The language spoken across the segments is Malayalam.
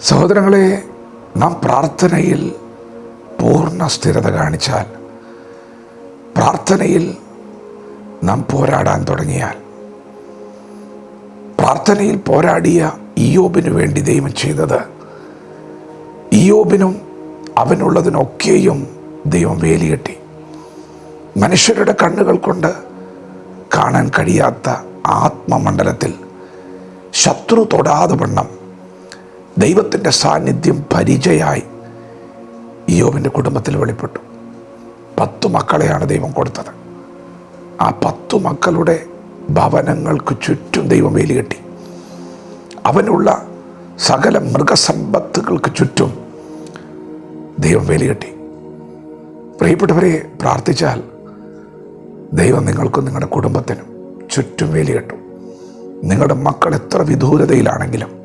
സഹോദരങ്ങളെ നാം പ്രാർത്ഥനയിൽ പൂർണ സ്ഥിരത കാണിച്ചാൽ പ്രാർത്ഥനയിൽ നാം പോരാടാൻ തുടങ്ങിയാൽ പ്രാർത്ഥനയിൽ പോരാടിയ ഇയോബിനു വേണ്ടി ദൈവം ചെയ്തത് ഇയോബിനും അവനുള്ളതിനൊക്കെയും ദൈവം വേലികെട്ടി. മനുഷ്യരുടെ കണ്ണുകൾ കൊണ്ട് കാണാൻ കഴിയാത്ത ആത്മമണ്ഡലത്തിൽ ശത്രു തൊടാതെ വണ്ണം ദൈവത്തിന്റെ സാന്നിധ്യം പരിചയമായി യോബിന്റെ കുടുംബത്തിൽ വെളിപ്പെട്ടു. പത്തു മക്കളെയാണ് ദൈവം കൊടുത്തത്. ആ പത്തു മക്കളുടെ ഭവനങ്ങൾക്ക് ചുറ്റും ദൈവം വേലി കെട്ടി. അവനുള്ള സകല മൃഗസമ്പത്തുകൾക്ക് ചുറ്റും ദൈവം വേലി കെട്ടി. പ്രിയപ്പെട്ടവരെ പ്രാർത്ഥിച്ചാൽ ദൈവം നിങ്ങൾക്കും നിങ്ങളുടെ കുടുംബത്തിനും ചുറ്റും വേലി കെട്ടും. നിങ്ങളുടെ മക്കൾ എത്ര വിദൂരതയിലാണെങ്കിലും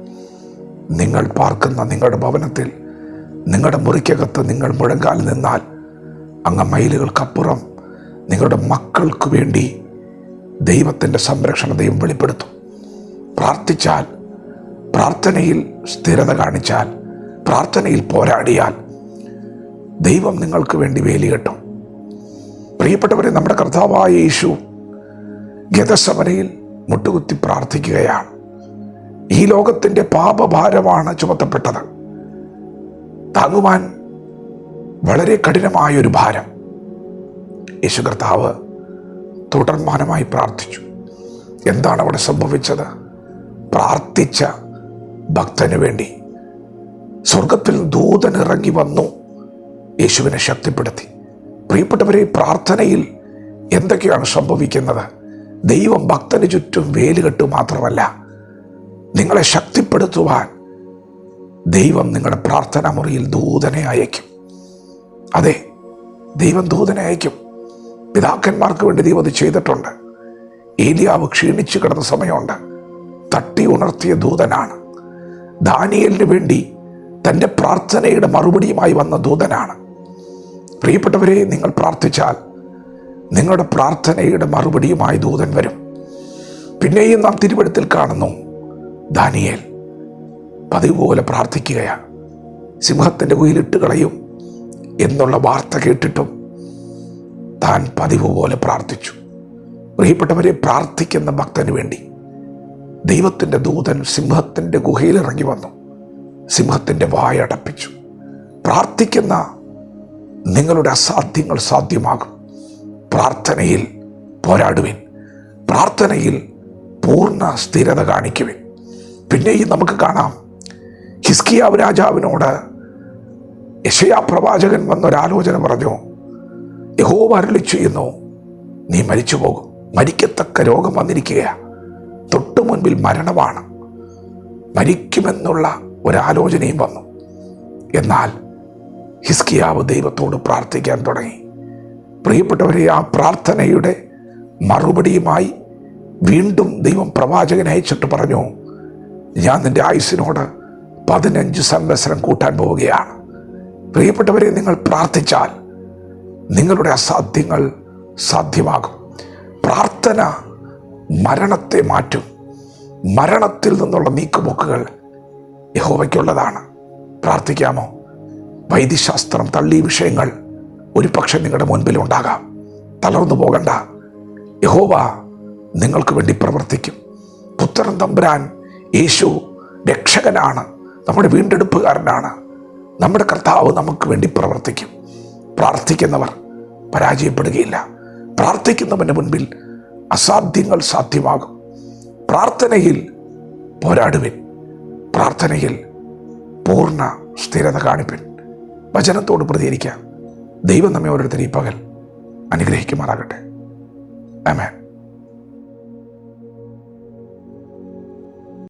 നിങ്ങൾ പാർക്കുന്ന നിങ്ങളുടെ ഭവനത്തിൽ നിങ്ങളുടെ മുറിക്കകത്ത് നിങ്ങൾ മുഴങ്കാൽ നിന്നാൽ അങ്ങ് മൈലുകൾക്കപ്പുറം നിങ്ങളുടെ മക്കൾക്ക് വേണ്ടി ദൈവത്തിന്റെ സംരക്ഷണതയും വെളിപ്പെടുത്തും. പ്രാർത്ഥിച്ചാൽ പ്രാർത്ഥനയിൽ സ്ഥിരത കാണിച്ചാൽ പ്രാർത്ഥനയിൽ പോരാടിയാൽ ദൈവം നിങ്ങൾക്ക് വേണ്ടി വേലി കെട്ടും. പ്രിയപ്പെട്ടവരെ നമ്മുടെ കർത്താവായ യേശു ഗതസമനയിൽ മുട്ടുകുത്തി പ്രാർത്ഥിക്കുകയാണ്. ഈ ലോകത്തിന്റെ പാപഭാരമാണ് ചുമത്തപ്പെട്ടത്. താങ്ങുവാൻ വളരെ കഠിനമായൊരു ഭാരം. യേശു കർത്താവ് തുടർമാനമായി പ്രാർത്ഥിച്ചു. എന്താണ് അവിടെ സംഭവിച്ചത്? പ്രാർത്ഥിച്ച ഭക്തന് വേണ്ടി സ്വർഗത്തിൽ ദൂതൻ ഇറങ്ങി വന്നു. യേശുവിനെ ശക്തിപ്പെടുത്തി. പ്രിയപ്പെട്ടവരെ പ്രാർത്ഥനയിൽ എന്തൊക്കെയാണ് സംഭവിക്കുന്നത്? ദൈവം ഭക്തന് ചുറ്റും വേലുകെട്ടു മാത്രമല്ല. നിങ്ങളെ ശക്തിപ്പെടുത്തുവാൻ ദൈവം നിങ്ങളുടെ പ്രാർത്ഥനാ മുറിയിൽ ദൂതനെ അയക്കും. അതെ ദൈവം ദൂതനെ അയക്കും. പിതാക്കന്മാർക്ക് വേണ്ടി ദൈവം അത് ചെയ്തിട്ടുണ്ട്. ഏലിയാവ് ക്ഷീണിച്ചു കിടന്ന സമയമുണ്ട്. തട്ടി ഉണർത്തിയ ദൂതനാണ്. ദാനിയലിന് വേണ്ടി തന്റെ പ്രാർത്ഥനയുടെ മറുപടിയുമായി വന്ന ദൂതനാണ്. പ്രിയപ്പെട്ടവരെ നിങ്ങൾ പ്രാർത്ഥിച്ചാൽ നിങ്ങളുടെ പ്രാർത്ഥനയുടെ മറുപടിയുമായി ദൂതൻ വരും. പിന്നെയും നാം തിരുവഴുത്തിൽ കാണുന്നു. ദാനിയേൽ പതിവ് പോലെ പ്രാർത്ഥിക്കുകയാണ്. സിംഹത്തിന്റെ കുയിലിട്ട് കളയും എന്നുള്ള വാർത്ത കേട്ടിട്ടും താൻ പതിവ് പോലെ പ്രാർത്ഥിച്ചു. പ്രിയപ്പെട്ടവരെ പ്രാർത്ഥിക്കുന്ന ഭക്തന് വേണ്ടി ദൈവത്തിന്റെ ദൂതൻ സിംഹത്തിന്റെ ഗുഹയിലിറങ്ങി വന്നു. സിംഹത്തിന്റെ വായടപ്പിച്ചു പ്രാർത്ഥിക്കുന്ന നിങ്ങളുടെ അസാധ്യങ്ങൾ സാധ്യമാകും. പ്രാർത്ഥനയിൽ പോരാടുവിൻ. പ്രാർത്ഥനയിൽ പൂർണ സ്ഥിരത കാണിക്കുവിൻ. പിന്നെയും നമുക്ക് കാണാം. ഹിസ്കിയാവ് രാജാവിനോട് യശയാ പ്രവാചകൻ വന്നൊരാലോചന പറഞ്ഞു. യഹോ വരളി ചെയ്യുന്നു നീ മരിച്ചു പോകും മരിക്കത്തക്ക രോഗം വന്നിരിക്കുക തൊട്ടു മുൻപിൽ മരണമാണ്. മരിക്കുമെന്നുള്ള ഒരാലോചനയും വന്നു. എന്നാൽ ഹിസ്കിയാവ് ദൈവത്തോട് പ്രാർത്ഥിക്കാൻ തുടങ്ങി. പ്രിയപ്പെട്ടവരെ ആ പ്രാർത്ഥനയുടെ മറുപടിയുമായി വീണ്ടും ദൈവം പ്രവാചകനെ അയച്ചിട്ട് പറഞ്ഞു. ഞാൻ നിന്റെ ആയുസിനോട് പതിനഞ്ച് സംവത്സരം കൂട്ടാൻ പോവുകയാണ്. പ്രിയപ്പെട്ടവരെ നിങ്ങൾ പ്രാർത്ഥിച്ചാൽ നിങ്ങളുടെ അസാധ്യങ്ങൾ സാധ്യമാകും. പ്രാർത്ഥന മരണത്തെ മാറ്റും. മരണത്തിൽ നിന്നുള്ള നീക്കുപോക്കുകൾ യഹോവയ്ക്കുള്ളതാണ്. പ്രാർത്ഥിക്കാമോ? വൈദ്യശാസ്ത്രം തള്ളി വിഷയങ്ങൾ ഒരു പക്ഷേ നിങ്ങളുടെ മുൻപിലുണ്ടാകാം തളർന്നു പോകണ്ട. യഹോവ നിങ്ങൾക്ക് വേണ്ടി പ്രവർത്തിക്കും. പുത്രൻ തമ്പുരാൻ യേശു രക്ഷകനാണ് നമ്മുടെ വീണ്ടെടുപ്പുകാരനാണ്. നമ്മുടെ കർത്താവ് നമുക്ക് വേണ്ടി പ്രവർത്തിക്കും. പ്രാർത്ഥിക്കുന്നവർ പരാജയപ്പെടുകയില്ല. പ്രാർത്ഥിക്കുന്നവന്റെ മുൻപിൽ അസാധ്യങ്ങൾ സാധ്യമാകും. പ്രാർത്ഥനയിൽ പോരാടുവിൻ. പ്രാർത്ഥനയിൽ പൂർണ സ്ഥിരത കാണിപ്പിൻ. വചനത്തോട് പ്രതികരിക്കാം. ദൈവം നമ്മെ ഓരോരുത്തരും ഈ പകൽ അനുഗ്രഹിക്കുമാറാകട്ടെ. ആമേൻ.